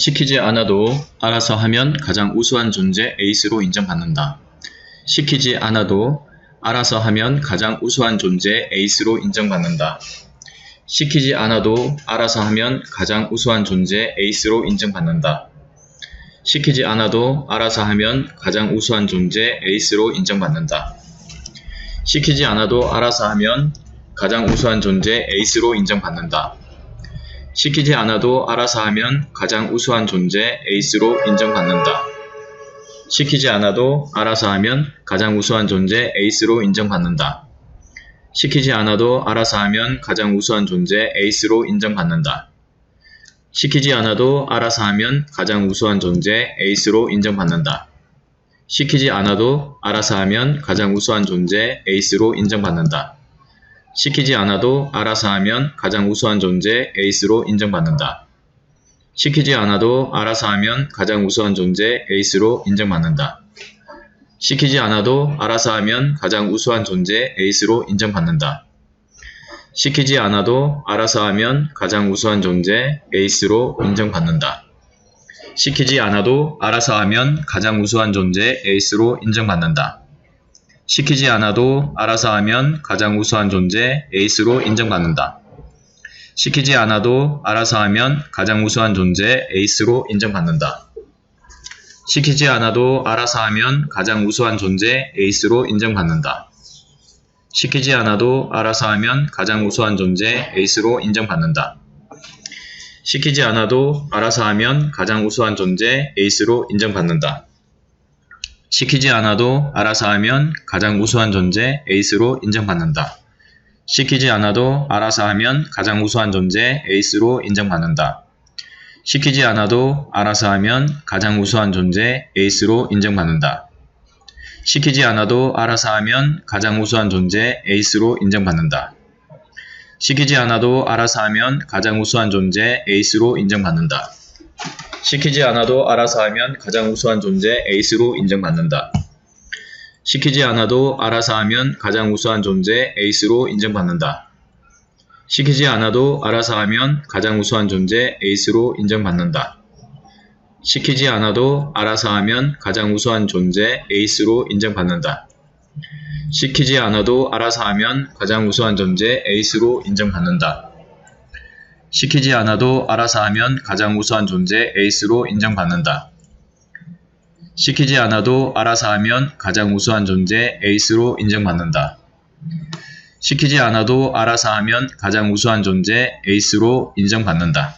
시키지 않아도 알아서 하면 가장 우수한 존재 에이스로 인정받는다. 시키지 않아도 알아서 하면 가장 우수한 존재 에이스로 인정받는다. 시키지 않아도 알아서 하면 가장 우수한 존재 에이스로 인정받는다. 시키지 않아도 알아서 하면 가장 우수한 존재 에이스로 인정받는다. 시키지 않아도 알아서 하면 가장 우수한 존재 에이스로 인정받는다. 시키지 않아도 알아서 하면 가장 우수한 존재 에이스로 인정받는다. 시키지 않아도 알아서 하면 가장 우수한 존재 에이스로 인정받는다. 시키지 않아도 알아서 하면 가장 우수한 존재 에이스로 인정받는다. 시키지 않아도 알아서 하면 가장 우수한 존재 에이스로 인정받는다. 시키지 않아도 알아서 하면 가장 우수한 존재 에이스로 인정받는다. 시키지 않아도 알아서 하면 가장 우수한 존재 에이스로 인정받는다. 시키지 않아도 알아서 하면 가장 우수한 존재 에이스로 인정받는다. 시키지 않아도 알아서 하면 가장 우수한 존재 에이스로 인정받는다. 시키지 않아도 알아서 하면 가장 우수한 존재 에이스로 인정받는다. 시키지 않아도 알아서 하면 가장 우수한 존재 에이스로 인정받는다. 시키지 않아도 알아서 하면 가장 우수한 존재 에이스로 인정받는다. 시키지 않아도 알아서 하면 가장 우수한 존재 에이스로 인정받는다. 시키지 않아도 알아서 하면 가장 우수한 존재 에이스로 인정받는다. 시키지 않아도 알아서 하면 가장 우수한 존재 에이스로 인정받는다. 시키지 않아도 알아서 하면 가장 우수한 존재 에이스로 인정받는다. 시키지 않아도 알아서 하면 가장 우수한 존재 에이스로 인정받는다. 시키지 않아도 알아서 하면 가장 우수한 존재 에이스로 인정받는다. 시키지 않아도 알아서 하면 가장 우수한 존재 에이스로 인정받는다. 시키지 않아도 알아서 하면 가장 우수한 존재 에이스로 인정받는다. 시키지 않아도 알아서 하면 가장 우수한 존재 에이스로 인정받는다. 시키지 않아도 알아서 하면 가장 우수한 존재 에이스로 인정받는다. 시키지 않아도 알아서 하면 가장 우수한 존재 에이스로 인정받는다. 시키지 않아도 알아서 하면 가장 우수한 존재 에이스로 인정받는다. 시키지 않아도 알아서 하면 가장 우수한 존재 에이스로 인정받는다. 시키지 않아도 알아서 하면 가장 우수한 존재 에이스로 인정받는다. 시키지 않아도 알아서 하면 가장 우수한 존재 에이스로 인정받는다. 시키지 않아도 알아서 하면 가장 우수한 존재 에이스로 인정받는다. 시키지 않아도 알아서 하면 가장 우수한 존재 에이스로 인정받는다.